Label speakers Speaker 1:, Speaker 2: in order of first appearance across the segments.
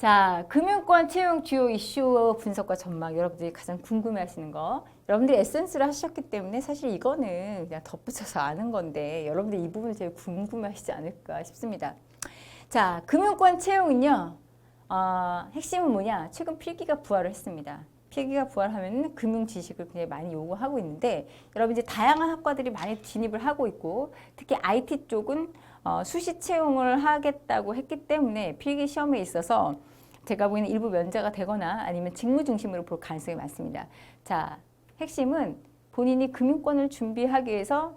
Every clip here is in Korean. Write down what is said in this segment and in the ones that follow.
Speaker 1: 자, 금융권 채용 주요 이슈 분석과 전망 여러분들이 가장 궁금해 하시는 거. 여러분들이 에센스를 하셨기 때문에 사실 이거는 그냥 덧붙여서 아는 건데 여러분들 이 부분을 제일 궁금해 하시지 않을까 싶습니다. 자, 금융권 채용은요. 어, 핵심은 뭐냐? 최근 필기가 부활을 했습니다. 필기가 부활하면 금융 지식을 굉장히 많이 요구하고 있는데 여러분 이제 다양한 학과들이 많이 진입을 하고 있고 특히 IT 쪽은 어, 수시 채용을 하겠다고 했기 때문에 필기 시험에 있어서 제가 보기에는 일부 면제가 되거나 아니면 직무 중심으로 볼 가능성이 많습니다. 자, 핵심은 본인이 금융권을 준비하기 위해서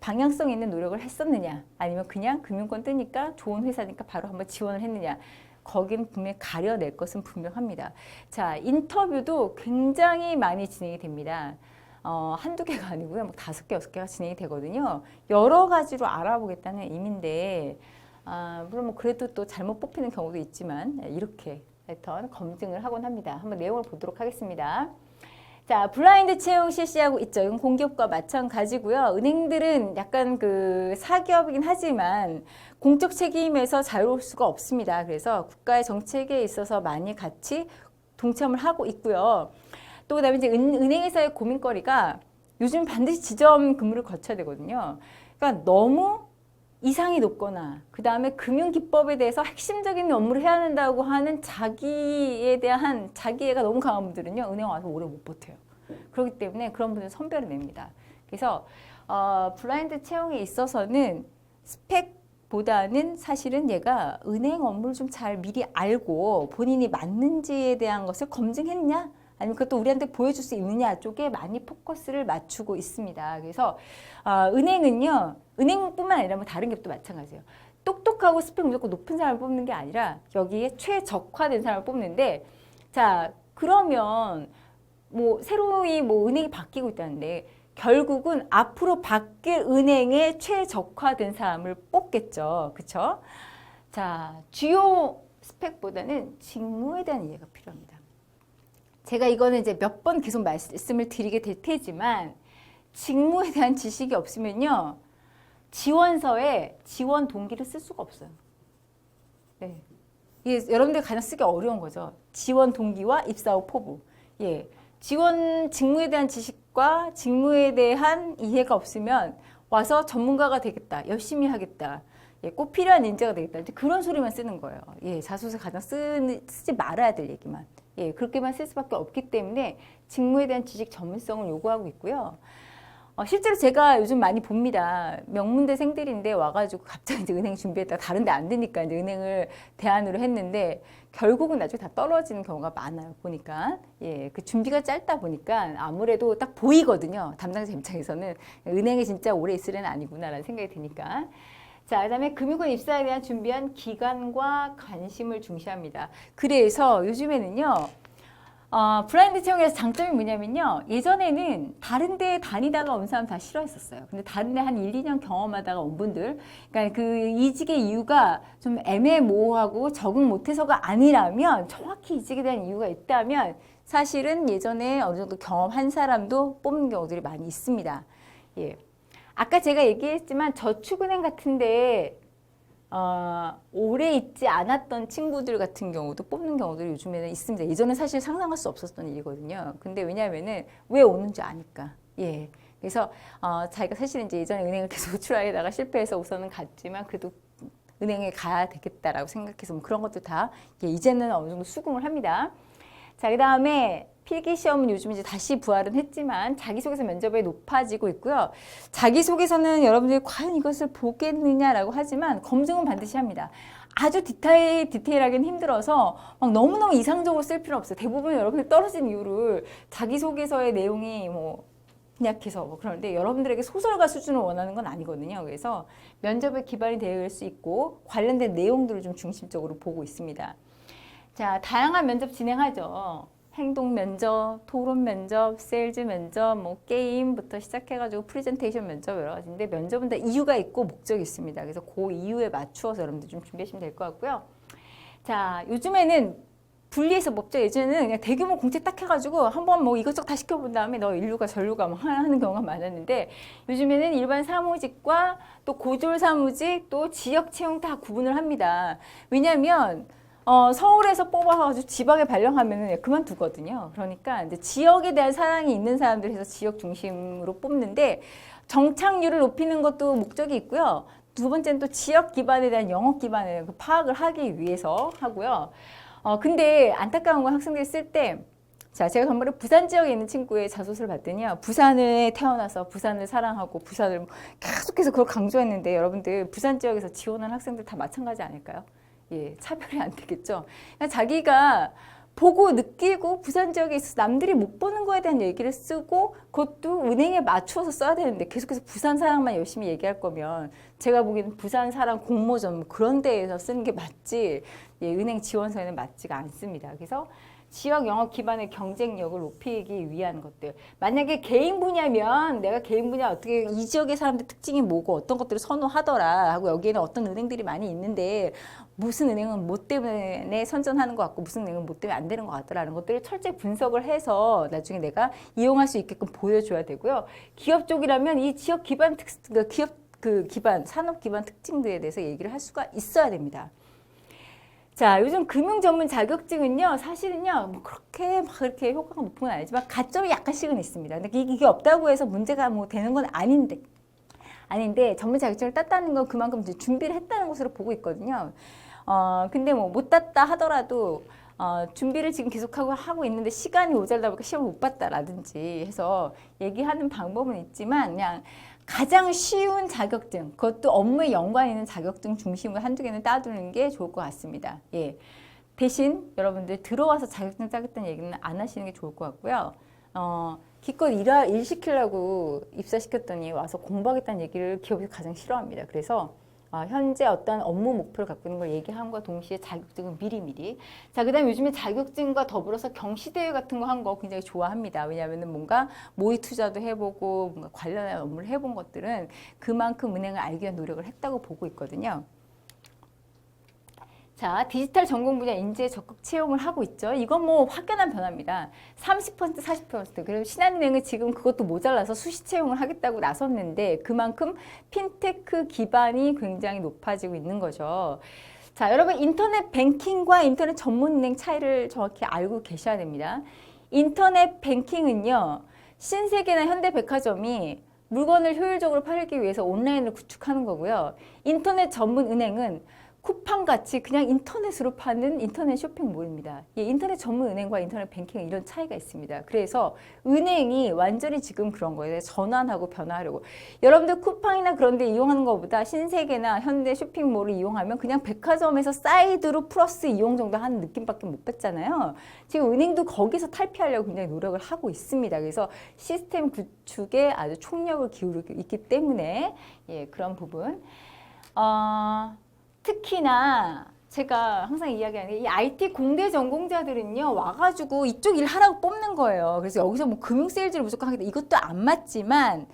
Speaker 1: 방향성 있는 노력을 했었느냐 아니면 그냥 금융권 뜨니까 좋은 회사니까 바로 한번 지원을 했느냐 거긴 분명히 가려낼 것은 분명합니다. 자, 인터뷰도 굉장히 많이 진행이 됩니다. 어, 한두 개가 아니고요. 막 다섯 개, 여섯 개가 진행이 되거든요. 여러 가지로 알아보겠다는 의미인데, 아, 물론 뭐 그래도 또 잘못 뽑히는 경우도 있지만, 이렇게 하여튼 검증을 하곤 합니다. 한번 내용을 보도록 하겠습니다. 자, 블라인드 채용 실시하고 있죠. 이건 공기업과 마찬가지고요. 은행들은 약간 그 사기업이긴 하지만 공적 책임에서 자유로울 수가 없습니다. 그래서 국가의 정책에 있어서 많이 같이 동참을 하고 있고요. 또 그다음에 이제 은, 은행에서의 고민거리가 요즘 반드시 지점 근무를 거쳐야 되거든요. 그러니까 너무 이상이 높거나 그 다음에 금융 기법에 대해서 핵심적인 업무를 해야 된다고 하는 자기에 대한 자기애가 너무 강한 분들은요 은행 와서 오래 못 버텨요. 그렇기 때문에 그런 분들 선별을 냅니다. 그래서 어, 블라인드 채용에 있어서는 스펙보다는 사실은 얘가 은행 업무를 좀 잘 미리 알고 본인이 맞는지에 대한 것을 검증했냐 아니면 그것도 우리한테 보여줄 수 있느냐 쪽에 많이 포커스를 맞추고 있습니다. 그래서 어, 은행은요, 은행뿐만 아니라 뭐 다른 기업도 마찬가지예요. 똑똑하고 스펙 무조건 높은 사람을 뽑는 게 아니라 여기에 최적화된 사람을 뽑는데 자 그러면 뭐 새로이 뭐 은행이 바뀌고 있다는데 결국은 앞으로 바뀔 은행에 최적화된 사람을 뽑겠죠. 그렇죠? 자, 주요 스펙보다는 직무에 대한 이해가 필요합니다. 제가 이거는 이제 몇 번 계속 말씀을 드리게 될 테지만 직무에 대한 지식이 없으면요. 지원서에 지원 동기를 쓸 수가 없어요. 네. 이게 여러분들 가장 쓰기 어려운 거죠. 지원 동기와 입사 후 포부. 예. 지원 직무에 대한 지식과 직무에 대한 이해가 없으면 와서 전문가가 되겠다. 열심히 하겠다. 예, 꼭 필요한 인재가 되겠다. 그런 소리만 쓰는 거예요. 예, 자소서 가장 쓰, 쓰지 말아야 될 얘기만. 예, 그렇게만 쓸 수밖에 없기 때문에 직무에 대한 지식 전문성을 요구하고 있고요. 어, 실제로 제가 요즘 많이 봅니다. 명문대생들인데 와가지고 갑자기 이제 은행 준비했다가 다른 데 안 되니까 이제 은행을 대안으로 했는데 결국은 나중에 다 떨어지는 경우가 많아요. 보니까. 예, 그 준비가 짧다 보니까 아무래도 딱 보이거든요. 담당자 입장에서는 은행에 진짜 오래 있을 애는 아니구나라는 생각이 드니까. 자, 그 다음에 금융권 입사에 대한 준비한 기간과 관심을 중시합니다. 그래서 요즘에는요, 어, 브라인드 채용에서 장점이 뭐냐면요. 예전에는 다른 데 다니다가 온 사람 다 싫어했었어요. 근데 다른 데 한 1, 2년 경험하다가 온 분들. 그러니까 그 이직의 이유가 좀 애매모호하고 적응 못해서가 아니라면 정확히 이직에 대한 이유가 있다면 사실은 예전에 어느 정도 경험한 사람도 뽑는 경우들이 많이 있습니다. 예. 아까 제가 얘기했지만 저축은행 같은데 어, 오래 있지 않았던 친구들 같은 경우도 뽑는 경우들이 요즘에는 있습니다. 예전에 사실 상상할 수 없었던 일이거든요. 근데 왜냐하면은 왜 오는지 아니까. 예. 그래서 어, 자기가 사실은 이제 예전에 은행을 계속 출하에다가 실패해서 우선은 갔지만 그래도 은행에 가야 되겠다라고 생각해서 뭐 그런 것도 다 예, 이제는 어느 정도 수긍을 합니다. 자, 그 다음에 필기 시험은 요즘 이제 다시 부활은 했지만 자기소개서 면접에 높아지고 있고요. 자기소개서는 여러분들이 과연 이것을 보겠느냐라고 하지만 검증은 반드시 합니다. 아주 디테일, 디테일하기는 힘들어서 막 너무너무 이상적으로 쓸 필요 없어요. 대부분 여러분들이 떨어진 이유를 자기소개서의 내용이 뭐 약해서 뭐 그런데 여러분들에게 소설가 수준을 원하는 건 아니거든요. 그래서 면접에 기반이 될 수 있고 관련된 내용들을 좀 중심적으로 보고 있습니다. 자, 다양한 면접 진행하죠. 행동 면접, 토론 면접, 세일즈 면접, 뭐 게임부터 시작해가지고 프레젠테이션 면접 여러 가지인데 면접은 다 이유가 있고 목적이 있습니다. 그래서 그 이유에 맞추어서 여러분들 좀 준비하시면 될 것 같고요. 자, 요즘에는 분리해서 먹죠. 예전에는 그냥 대규모 공채 딱 해가지고 한번 뭐 이것저것 다 시켜본 다음에 너 인류가 전류가 막 하는 경우가 많았는데 요즘에는 일반 사무직과 또 고졸 사무직 또 지역 채용 다 구분을 합니다. 왜냐하면 어, 서울에서 뽑아가지고 지방에 발령하면은 그만두거든요. 그러니까 이제 지역에 대한 사랑이 있는 사람들 해서 지역 중심으로 뽑는데 정착률을 높이는 것도 목적이 있고요. 두 번째는 또 지역 기반에 대한 영업 기반을 그 파악을 하기 위해서 하고요. 어, 근데 안타까운 건 학생들이 쓸 때, 자, 제가 전번에 부산 지역에 있는 친구의 자소서를 봤더니요. 부산에 태어나서 부산을 사랑하고 부산을 계속해서 그걸 강조했는데 여러분들 부산 지역에서 지원한 학생들 다 마찬가지 아닐까요? 예, 차별이 안 되겠죠. 그러니까 자기가 보고 느끼고 부산 지역에 있어서 남들이 못 보는 거에 대한 얘기를 쓰고 그것도 은행에 맞추어서 써야 되는데 계속해서 부산 사랑만 열심히 얘기할 거면 제가 보기에는 부산 사랑 공모전 뭐 그런 데에서 쓰는 게 맞지 예, 은행 지원서에는 맞지가 않습니다. 그래서 지역 영업 기반의 경쟁력을 높이기 위한 것들. 만약에 개인 분야면 내가 개인 분야 어떻게 이 지역의 사람들 특징이 뭐고 어떤 것들을 선호하더라 하고 여기에는 어떤 은행들이 많이 있는데 무슨 은행은 뭐 때문에 선전하는 것 같고 무슨 은행은 뭐 때문에 안 되는 것 같더라는 것들을 철저히 분석을 해서 나중에 내가 이용할 수 있게끔 보여줘야 되고요. 기업 쪽이라면 이 지역 기반 특, 그 기업 그 기반 산업 기반 특징들에 대해서 얘기를 할 수가 있어야 됩니다. 자, 요즘 금융 전문 자격증은요, 사실은요, 뭐 그렇게 막 그렇게 효과가 높은 건 아니지만 가점이 약간씩은 있습니다. 근데 이게 없다고 해서 문제가 뭐 되는 건 아닌데, 아닌데 전문 자격증을 땄다는 건 그만큼 이제 준비를 했다는 것으로 보고 있거든요. 어, 근데 뭐 못 땄다 하더라도 어, 준비를 지금 계속하고 하고 있는데 시간이 모자라다 보니까 시험을 못 봤다라든지 해서 얘기하는 방법은 있지만 그냥 가장 쉬운 자격증, 그것도 업무에 연관 있는 자격증 중심으로 한두 개는 따두는 게 좋을 것 같습니다. 예. 대신 여러분들 들어와서 자격증 따겠다는 얘기는 안 하시는 게 좋을 것 같고요. 어, 기껏 일하, 일 시키려고 입사시켰더니 와서 공부하겠다는 얘기를 기업이 가장 싫어합니다. 그래서 어, 현재 어떤 업무 목표를 갖고 있는 걸 얘기함과 동시에 자격증은 미리미리. 자, 그 다음에 요즘에 자격증과 더불어서 경시대회 같은 거 한 거 굉장히 좋아합니다. 왜냐하면 뭔가 모의 투자도 해보고 뭔가 관련한 업무를 해본 것들은 그만큼 은행을 알기 위한 노력을 했다고 보고 있거든요. 자, 디지털 전공 분야 인재 적극 채용을 하고 있죠. 이건 뭐 확연한 변화입니다. 30% 40% 그리고 신한은행은 지금 그것도 모자라서 수시 채용을 하겠다고 나섰는데 그만큼 핀테크 기반이 굉장히 높아지고 있는 거죠. 자, 여러분 인터넷 뱅킹과 인터넷 전문은행 차이를 정확히 알고 계셔야 됩니다. 인터넷 뱅킹은요. 신세계나 현대백화점이 물건을 효율적으로 팔기 위해서 온라인을 구축하는 거고요. 인터넷 전문 은행은 쿠팡 같이 그냥 인터넷으로 파는 인터넷 쇼핑몰입니다. 예, 인터넷 전문 은행과 인터넷 뱅킹은 이런 차이가 있습니다. 그래서 은행이 완전히 지금 그런 거예요. 전환하고 변화하려고. 여러분들 쿠팡이나 그런 데 이용하는 것보다 신세계나 현대 쇼핑몰을 이용하면 그냥 백화점에서 사이드로 플러스 이용 정도 하는 느낌밖에 못 받잖아요. 지금 은행도 거기서 탈피하려고 굉장히 노력을 하고 있습니다. 그래서 시스템 구축에 아주 총력을 기울이고 있기 때문에 예, 그런 부분. 어, 특히나 제가 항상 이야기하는 게 이 IT 공대 전공자들은요 와가지고 이쪽 일 하라고 뽑는 거예요. 그래서 여기서 뭐 금융 세일즈를 무조건 하겠다 이것도 안 맞지만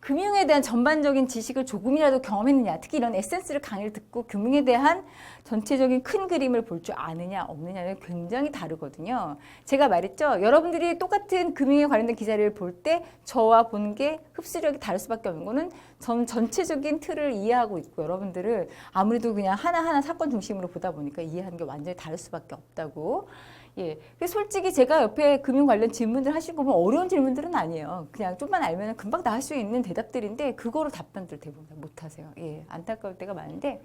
Speaker 1: 금융에 대한 전반적인 지식을 조금이라도 경험했느냐, 특히 이런 에센스를 강의를 듣고 금융에 대한 전체적인 큰 그림을 볼 줄 아느냐, 없느냐는 굉장히 다르거든요. 제가 말했죠. 여러분들이 똑같은 금융에 관련된 기사를 볼 때 저와 보는 게 흡수력이 다를 수밖에 없는 거는 전 전체적인 틀을 이해하고 있고 여러분들은 아무래도 그냥 하나하나 사건 중심으로 보다 보니까 이해하는 게 완전히 다를 수밖에 없다고. 예. 솔직히 제가 옆에 금융 관련 질문들 하시는 거 보면 어려운 질문들은 아니에요. 그냥 좀만 알면 금방 다 할 수 있는 대답들인데 그거로 답변들 대부분 못 하세요. 예. 안타까울 때가 많은데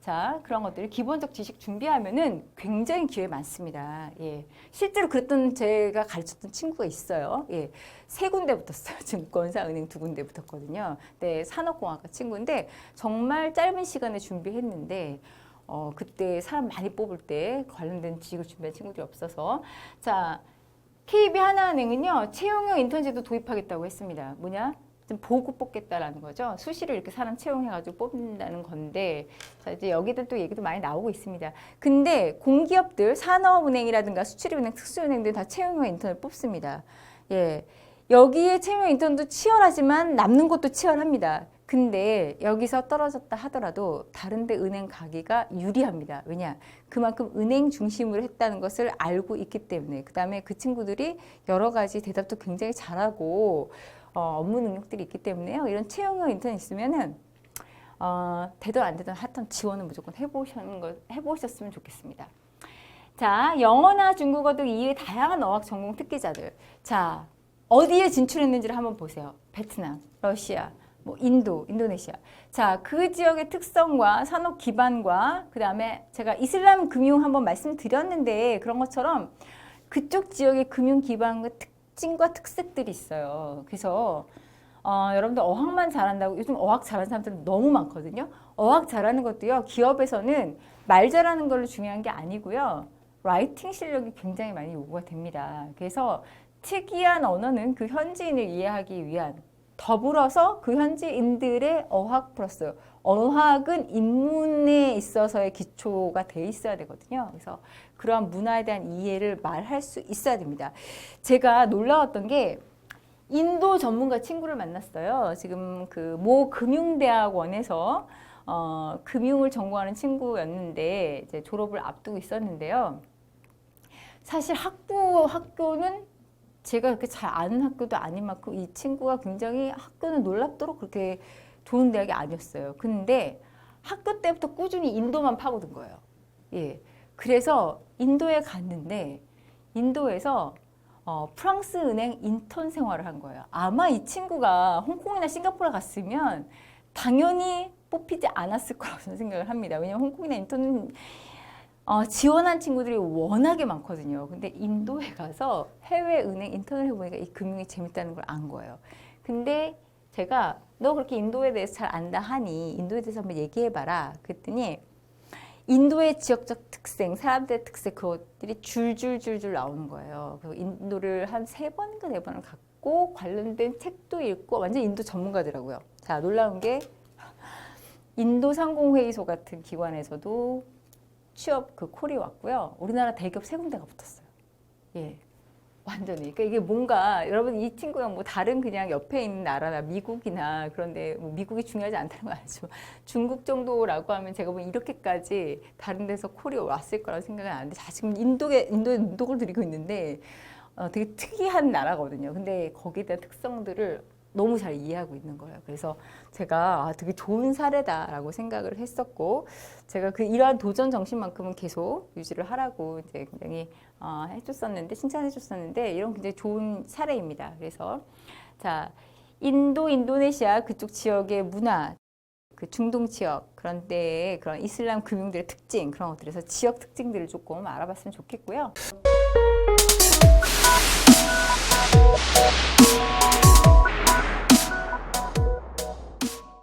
Speaker 1: 자, 그런 것들을 기본적 지식 준비하면은 굉장히 기회 많습니다. 예. 실제로 그랬던 제가 가르쳤던 친구가 있어요. 예. 세 군데 붙었어요. 증권사, 은행 두 군데 붙었거든요. 네, 산업공학과 친구인데 정말 짧은 시간에 준비했는데 어, 그때 사람 많이 뽑을 때 관련된 지식을 준비한 친구들이 없어서 자 KB 하나은행은요 채용형 인턴제도 도입하겠다고 했습니다. 뭐냐? 좀 보고 뽑겠다라는 거죠. 수시로 이렇게 사람 채용해가지고 뽑는다는 건데, 자, 이제 여기들 또 얘기도 많이 나오고 있습니다. 근데 공기업들, 산업은행이라든가 수출입은행, 특수은행들 다 채용형 인턴을 뽑습니다. 예. 여기에 채용 인턴도 치열하지만 남는 것도 치열합니다. 근데 여기서 떨어졌다 하더라도 다른데 은행 가기가 유리합니다. 왜냐? 그만큼 은행 중심으로 했다는 것을 알고 있기 때문에. 그 다음에 그 친구들이 여러 가지 대답도 굉장히 잘하고 어, 업무 능력들이 있기 때문에요. 이런 채용형 인턴 있으면은 어, 되든 안 되든 하여튼 지원은 무조건 해보시는 거, 해보셨으면 좋겠습니다. 자, 영어나 중국어 등 이외 다양한 어학 전공 특기자들. 자, 어디에 진출했는지를 한번 보세요. 베트남, 러시아, 뭐 인도, 인도네시아. 자, 그 지역의 특성과 산업 기반과 그다음에 제가 이슬람 금융 한번 말씀드렸는데 그런 것처럼 그쪽 지역의 금융 기반과 특징과 특색들이 있어요. 그래서 어, 여러분들 어학만 잘한다고 요즘 어학 잘하는 사람들은 너무 많거든요. 어학 잘하는 것도요. 기업에서는 말 잘하는 걸로 중요한 게 아니고요. 라이팅 실력이 굉장히 많이 요구가 됩니다. 그래서 특이한 언어는 그 현지인을 이해하기 위한 더불어서 그 현지인들의 어학 플러스 어학은 인문에 있어서의 기초가 돼 있어야 되거든요. 그래서 그러한 문화에 대한 이해를 말할 수 있어야 됩니다. 제가 놀라웠던 게 인도 전문가 친구를 만났어요. 지금 그 모 금융대학원에서 어, 금융을 전공하는 친구였는데 이제 졸업을 앞두고 있었는데요. 사실 학부 학교는 제가 그렇게 잘 아는 학교도 아닌 만큼 이 친구가 굉장히 학교는 놀랍도록 그렇게 좋은 대학이 아니었어요. 근데 학교 때부터 꾸준히 인도만 파고든 거예요. 예. 그래서 인도에 갔는데 인도에서 어, 프랑스 은행 인턴 생활을 한 거예요. 아마 이 친구가 홍콩이나 싱가포르 갔으면 당연히 뽑히지 않았을 거라고 저는 생각을 합니다. 왜냐면 홍콩이나 인턴은 어, 지원한 친구들이 워낙에 많거든요. 근데 인도에 가서 해외 은행 인턴을 해보니까 이 금융이 재밌다는 걸 안 거예요. 근데 제가 너 그렇게 인도에 대해서 잘 안다 하니 인도에 대해서 한번 얘기해봐라. 그랬더니 인도의 지역적 특색, 사람들의 특색 그것들이 줄줄줄줄 나오는 거예요. 그래서 인도를 한 세 번인가 네 번을 갖고 관련된 책도 읽고 완전 인도 전문가더라고요. 자 놀라운 게 인도 상공회의소 같은 기관에서도 취업 그 콜이 왔고요. 우리나라 대기업 세 군데가 붙었어요. 예. 완전히. 그러니까 이게 뭔가 여러분 이 친구가 뭐 다른 그냥 옆에 있는 나라나 미국이나 그런데 뭐 미국이 중요하지 않다는 건 아니지만 중국 정도라고 하면 제가 보면 이렇게까지 다른 데서 콜이 왔을 거라고 생각은 안 하는데 자, 지금 인도에 인도에 눈독을 들이고 있는데 어, 되게 특이한 나라거든요. 근데 거기에 대한 특성들을 너무 잘 이해하고 있는 거예요. 그래서 제가 아, 되게 좋은 사례다라고 생각을 했었고 제가 그 이러한 도전 정신만큼은 계속 유지를 하라고 이제 굉장히 어, 해줬었는데 칭찬해줬었는데 이런 굉장히 좋은 사례입니다. 그래서 자 인도, 인도네시아 그쪽 지역의 문화, 그 중동 지역 그런 데의 그런 이슬람 금융들의 특징 그런 것들에서 지역 특징들을 조금 알아봤으면 좋겠고요.